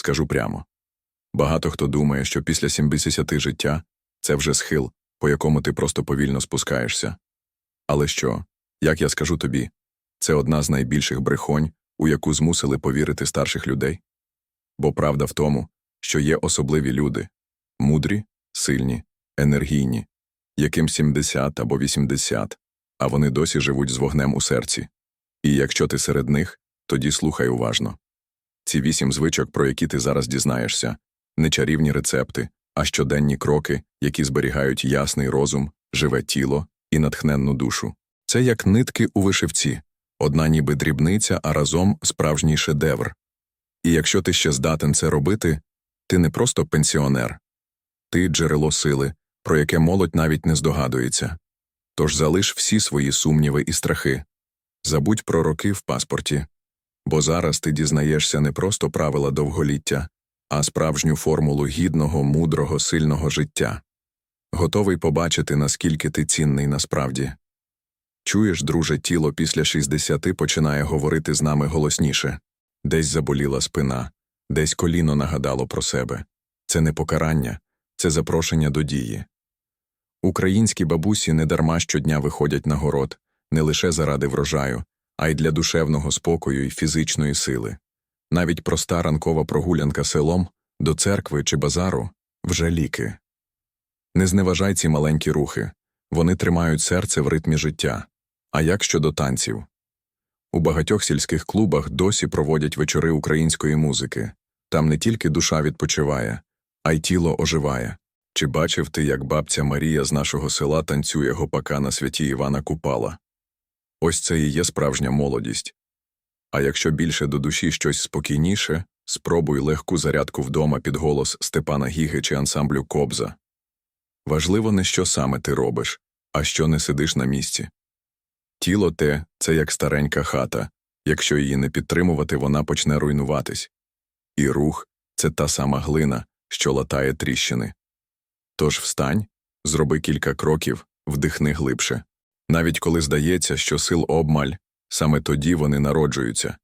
скажу прямо. Багато хто думає, що після 70 життя це вже схил, по якому ти просто повільно спускаєшся. Але що, як я скажу тобі, це одна з найбільших брехонь, у яку змусили повірити старших людей. Бо правда в тому, що є особливі люди мудрі, сильні, енергійні, яким 70 або 80, а вони досі живуть з вогнем у серці. І якщо ти серед них, тоді слухай уважно. Ці вісім звичок, про які ти зараз дізнаєшся, не чарівні рецепти, а щоденні кроки, які зберігають ясний розум, живе тіло і натхненну душу. Це як нитки у вишивці, одна ніби дрібниця, а разом справжній шедевр. І якщо ти ще здатен це робити, ти не просто пенсіонер, ти джерело сили, про яке молодь навіть не здогадується. Тож залиш всі свої сумніви і страхи. Забудь про роки в паспорті. Бо зараз ти дізнаєшся не просто правила довголіття, а справжню формулу гідного, мудрого, сильного життя. Готовий побачити, наскільки ти цінний насправді. Чуєш, друже, тіло після 60 починає говорити з нами голосніше десь заболіла спина, десь коліно нагадало про себе. Це не покарання, це запрошення до дії. Українські бабусі недарма щодня виходять на город, не лише заради врожаю, а й для душевного спокою і фізичної сили. Навіть проста ранкова прогулянка селом до церкви чи базару вже ліки. Не зневажай ці маленькі рухи вони тримають серце в ритмі життя. А як щодо танців? У багатьох сільських клубах досі проводять вечори української музики. Там не тільки душа відпочиває, а й тіло оживає. Чи бачив ти, як бабця Марія з нашого села танцює гопака на святі Івана Купала? Ось це і є справжня молодість. А якщо більше до душі щось спокійніше, спробуй легку зарядку вдома під голос Степана Гіги чи ансамблю Кобза. Важливо не що саме ти робиш, а що не сидиш на місці. Тіло те це як старенька хата, якщо її не підтримувати, вона почне руйнуватись. І рух це та сама глина, що латає тріщини. Тож встань, зроби кілька кроків, вдихни глибше. Навіть коли здається, що сил обмаль, саме тоді вони народжуються.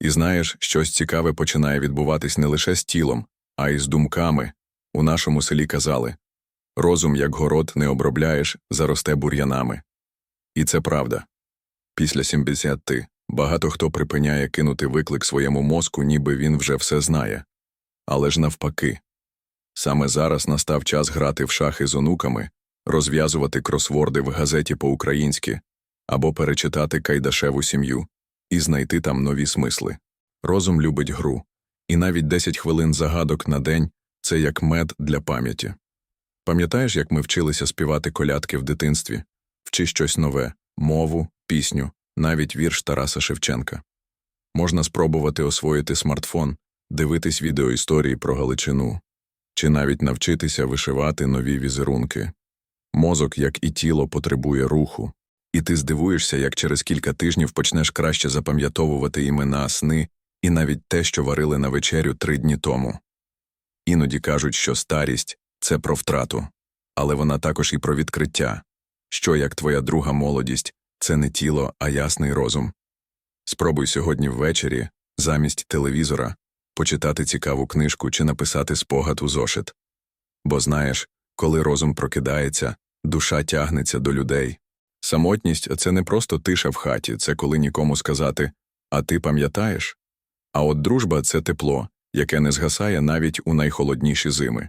І знаєш, щось цікаве починає відбуватись не лише з тілом, а й з думками. У нашому селі казали розум, як город, не обробляєш, заросте бур'янами. І це правда. Після 70 багато хто припиняє кинути виклик своєму мозку, ніби він вже все знає. Але ж навпаки. Саме зараз настав час грати в шахи з онуками, розв'язувати кросворди в газеті по-українськи або перечитати Кайдашеву сім'ю і знайти там нові смисли. Розум любить гру, і навіть 10 хвилин загадок на день це як мед для пам'яті. Пам'ятаєш, як ми вчилися співати колядки в дитинстві, вчи щось нове, мову, пісню, навіть вірш Тараса Шевченка. Можна спробувати освоїти смартфон, дивитись відеоісторії про Галичину, чи навіть навчитися вишивати нові візерунки. Мозок, як і тіло, потребує руху, і ти здивуєшся, як через кілька тижнів почнеш краще запам'ятовувати імена, сни і навіть те, що варили на вечерю три дні тому. Іноді кажуть, що старість це про втрату, але вона також і про відкриття, що як твоя друга молодість це не тіло, а ясний розум. Спробуй сьогодні ввечері, замість телевізора, почитати цікаву книжку чи написати спогад у зошит. Бо знаєш, коли розум прокидається, душа тягнеться до людей. Самотність це не просто тиша в хаті, це коли нікому сказати А ти пам'ятаєш? А от дружба це тепло, яке не згасає навіть у найхолодніші зими.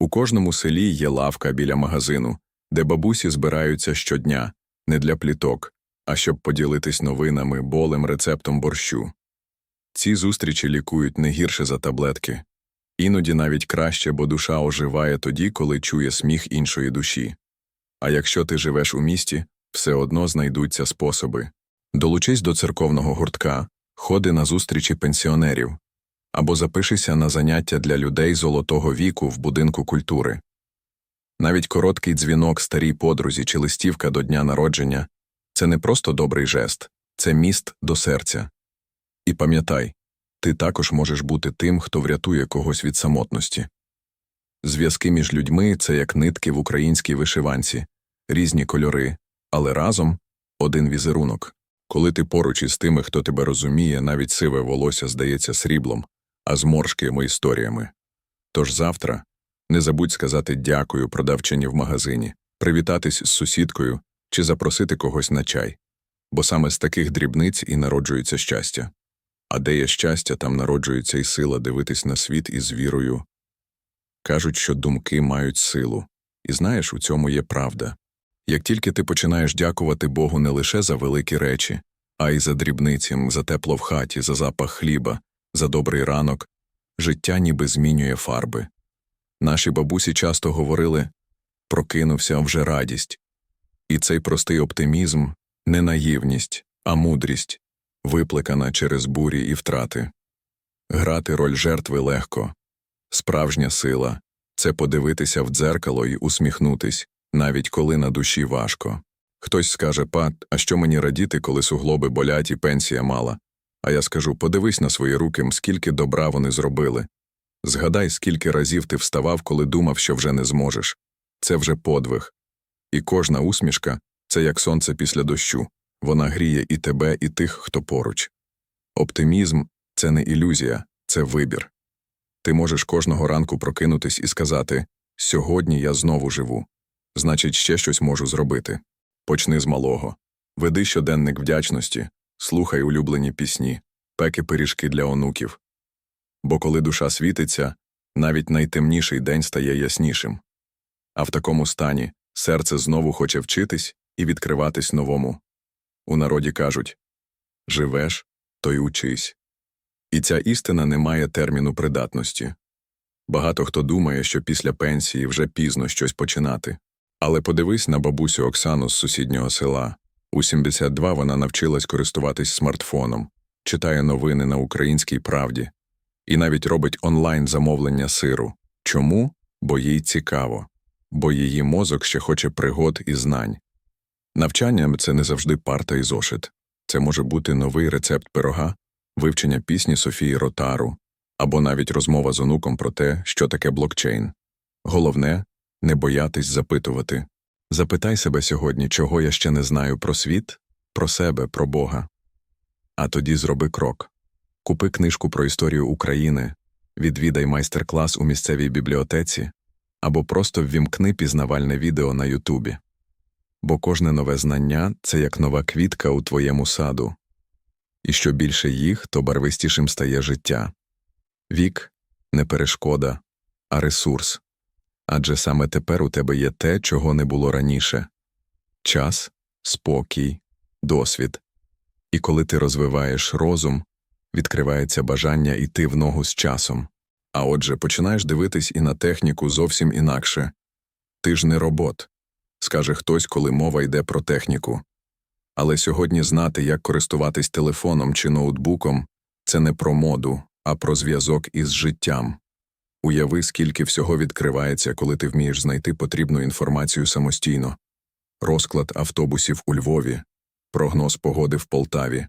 У кожному селі є лавка біля магазину, де бабусі збираються щодня, не для пліток, а щоб поділитись новинами, болем, рецептом борщу. Ці зустрічі лікують не гірше за таблетки, іноді навіть краще, бо душа оживає тоді, коли чує сміх іншої душі. А якщо ти живеш у місті, все одно знайдуться способи. Долучись до церковного гуртка, ходи на зустрічі пенсіонерів або запишися на заняття для людей золотого віку в будинку культури. Навіть короткий дзвінок старій подрузі чи листівка до дня народження це не просто добрий жест, це міст до серця. І пам'ятай, ти також можеш бути тим, хто врятує когось від самотності. Зв'язки між людьми це як нитки в українській вишиванці, різні кольори, але разом один візерунок. Коли ти поруч із тими, хто тебе розуміє, навіть сиве волосся здається сріблом, а зморшкими історіями. Тож завтра не забудь сказати дякую продавчині в магазині, привітатись з сусідкою чи запросити когось на чай. Бо саме з таких дрібниць і народжується щастя. А де є щастя, там народжується і сила дивитись на світ із вірою. Кажуть, що думки мають силу. І знаєш, у цьому є правда. Як тільки ти починаєш дякувати Богу не лише за великі речі, а й за дрібниці, за тепло в хаті, за запах хліба, за добрий ранок, життя ніби змінює фарби. Наші бабусі часто говорили прокинувся вже радість. І цей простий оптимізм не наївність, а мудрість, виплекана через бурі і втрати. Грати роль жертви легко. Справжня сила це подивитися в дзеркало і усміхнутись, навіть коли на душі важко. Хтось скаже Пат, а що мені радіти, коли суглоби болять і пенсія мала? А я скажу подивись на свої руки, скільки добра вони зробили. Згадай, скільки разів ти вставав, коли думав, що вже не зможеш. Це вже подвиг. І кожна усмішка це як сонце після дощу. Вона гріє і тебе, і тих, хто поруч. Оптимізм це не ілюзія, це вибір. Ти можеш кожного ранку прокинутись і сказати Сьогодні я знову живу. Значить, ще щось можу зробити. Почни з малого. Веди щоденник вдячності, слухай улюблені пісні, пеки пиріжки для онуків. Бо коли душа світиться, навіть найтемніший день стає яснішим. А в такому стані серце знову хоче вчитись і відкриватись новому. У народі кажуть живеш, то й учись. І ця істина не має терміну придатності. Багато хто думає, що після пенсії вже пізно щось починати. Але подивись на бабусю Оксану з сусіднього села. У 72 вона навчилась користуватись смартфоном, читає новини на українській правді і навіть робить онлайн замовлення сиру. Чому? Бо їй цікаво, бо її мозок ще хоче пригод і знань. Навчання це не завжди парта і зошит. Це може бути новий рецепт пирога, вивчення пісні Софії Ротару або навіть розмова з онуком про те, що таке блокчейн. Головне не боятись запитувати. Запитай себе сьогодні, чого я ще не знаю про світ, про себе, про Бога. А тоді зроби крок. Купи книжку про історію України, відвідай майстер-клас у місцевій бібліотеці або просто ввімкни пізнавальне відео на Ютубі. Бо кожне нове знання це як нова квітка у твоєму саду. І що більше їх, то барвистішим стає життя. Вік не перешкода, а ресурс. Адже саме тепер у тебе є те, чого не було раніше час, спокій, досвід. І коли ти розвиваєш розум, відкривається бажання йти в ногу з часом. А отже, починаєш дивитись і на техніку зовсім інакше. Ти ж не робот, скаже хтось, коли мова йде про техніку. Але сьогодні знати, як користуватись телефоном чи ноутбуком, це не про моду, а про зв'язок із життям. Уяви, скільки всього відкривається, коли ти вмієш знайти потрібну інформацію самостійно розклад автобусів у Львові, прогноз погоди в Полтаві,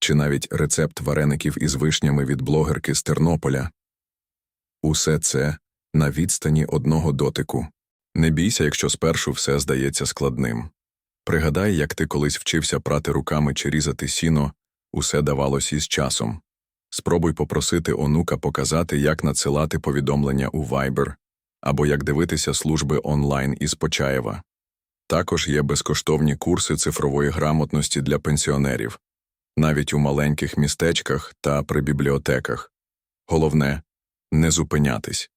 чи навіть рецепт вареників із вишнями від блогерки з Тернополя. Усе це на відстані одного дотику. Не бійся, якщо спершу все здається складним. Пригадай, як ти колись вчився прати руками чи різати сіно, усе давалось із часом. Спробуй попросити онука показати, як надсилати повідомлення у Viber або як дивитися служби онлайн із Почаєва. Також є безкоштовні курси цифрової грамотності для пенсіонерів, навіть у маленьких містечках та при бібліотеках. Головне не зупинятись.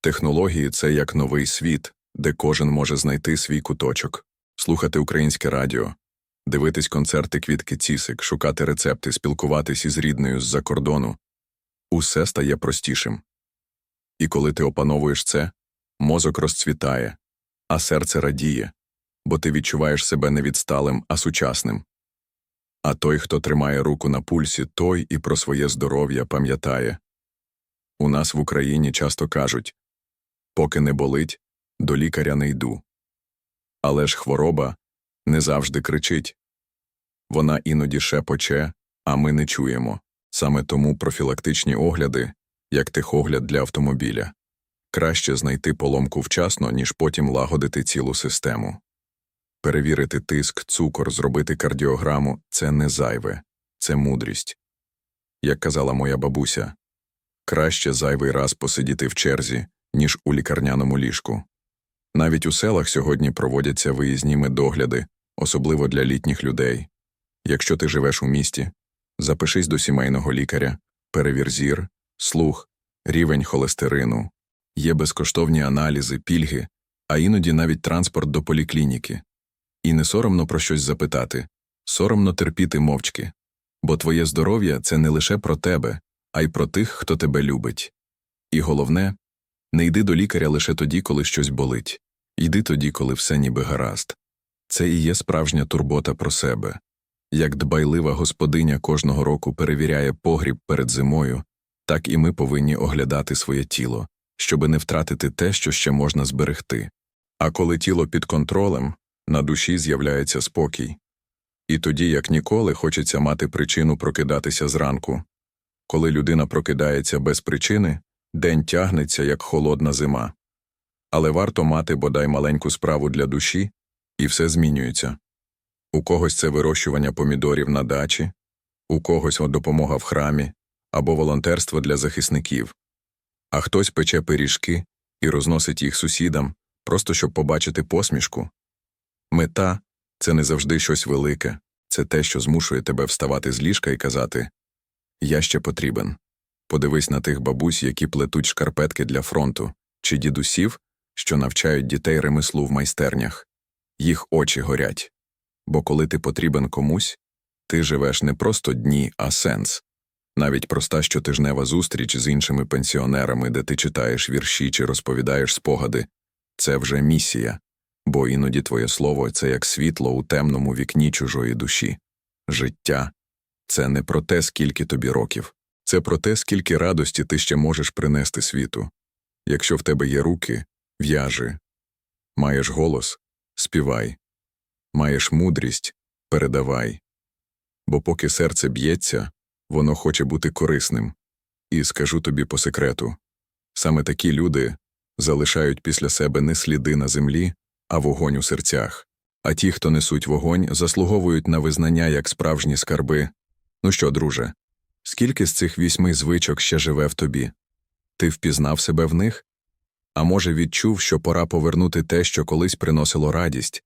Технології це як новий світ, де кожен може знайти свій куточок, слухати українське радіо, дивитись концерти квітки цісик, шукати рецепти, спілкуватись із рідною з-за кордону. Усе стає простішим. І коли ти опановуєш це, мозок розцвітає, а серце радіє, бо ти відчуваєш себе не відсталим, а сучасним. А той, хто тримає руку на пульсі, той і про своє здоров'я пам'ятає. У нас в Україні часто кажуть поки не болить, до лікаря не йду. Але ж хвороба не завжди кричить. Вона іноді шепоче, а ми не чуємо. Саме тому профілактичні огляди, як тихогляд для автомобіля. Краще знайти поломку вчасно, ніж потім лагодити цілу систему. Перевірити тиск, цукор, зробити кардіограму це не зайве, це мудрість. Як казала моя бабуся, краще зайвий раз посидіти в черзі, ніж у лікарняному ліжку. Навіть у селах сьогодні проводяться виїзні медогляди, особливо для літніх людей. Якщо ти живеш у місті, запишись до сімейного лікаря, перевір зір, слух, рівень холестерину, є безкоштовні аналізи, пільги, а іноді навіть транспорт до поліклініки. І не соромно про щось запитати, соромно терпіти мовчки. Бо твоє здоров'я це не лише про тебе, а й про тих, хто тебе любить. І головне не йди до лікаря лише тоді, коли щось болить, йди тоді, коли все ніби гаразд. Це і є справжня турбота про себе. Як дбайлива господиня кожного року перевіряє погріб перед зимою, так і ми повинні оглядати своє тіло, щоби не втратити те, що ще можна зберегти. А коли тіло під контролем, на душі з'являється спокій. І тоді, як ніколи, хочеться мати причину прокидатися зранку. Коли людина прокидається без причини, день тягнеться, як холодна зима. Але варто мати бодай маленьку справу для душі, і все змінюється. У когось це вирощування помідорів на дачі, у когось допомога в храмі або волонтерство для захисників, а хтось пече пиріжки і розносить їх сусідам, просто щоб побачити посмішку. Мета це не завжди щось велике, це те, що змушує тебе вставати з ліжка і казати Я ще потрібен. Подивись на тих бабусь, які плетуть шкарпетки для фронту, чи дідусів, що навчають дітей ремеслу в майстернях. Їх очі горять. Бо коли ти потрібен комусь, ти живеш не просто дні, а сенс. Навіть проста щотижнева зустріч з іншими пенсіонерами, де ти читаєш вірші чи розповідаєш спогади, це вже місія, бо іноді твоє слово це як світло у темному вікні чужої душі. Життя це не про те, скільки тобі років, це про те, скільки радості ти ще можеш принести світу. Якщо в тебе є руки, в'яжи, маєш голос, співай, маєш мудрість, передавай. Бо поки серце б'ється, воно хоче бути корисним. І скажу тобі по секрету саме такі люди залишають після себе не сліди на землі, а вогонь у серцях. А ті, хто несуть вогонь, заслуговують на визнання як справжні скарби. Ну що, друже, скільки з цих вісьми звичок ще живе в тобі? Ти впізнав себе в них? А може, відчув, що пора повернути те, що колись приносило радість?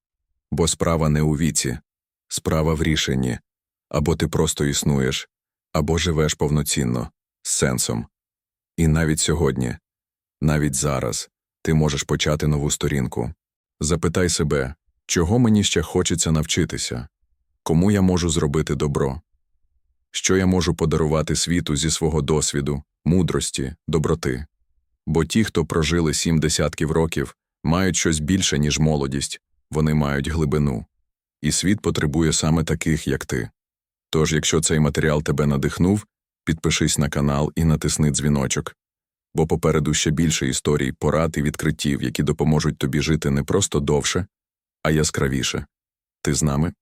Бо справа не у віці, справа в рішенні або ти просто існуєш, або живеш повноцінно, з сенсом. І навіть сьогодні, навіть зараз, ти можеш почати нову сторінку. Запитай себе, чого мені ще хочеться навчитися, кому я можу зробити добро, що я можу подарувати світу зі свого досвіду, мудрості, доброти. Бо ті, хто прожили сім десятків років, мають щось більше, ніж молодість, вони мають глибину. І світ потребує саме таких, як ти. Тож, якщо цей матеріал тебе надихнув, підпишись на канал і натисни дзвіночок. Бо попереду ще більше історій, порад і відкриттів, які допоможуть тобі жити не просто довше, а яскравіше. Ти з нами?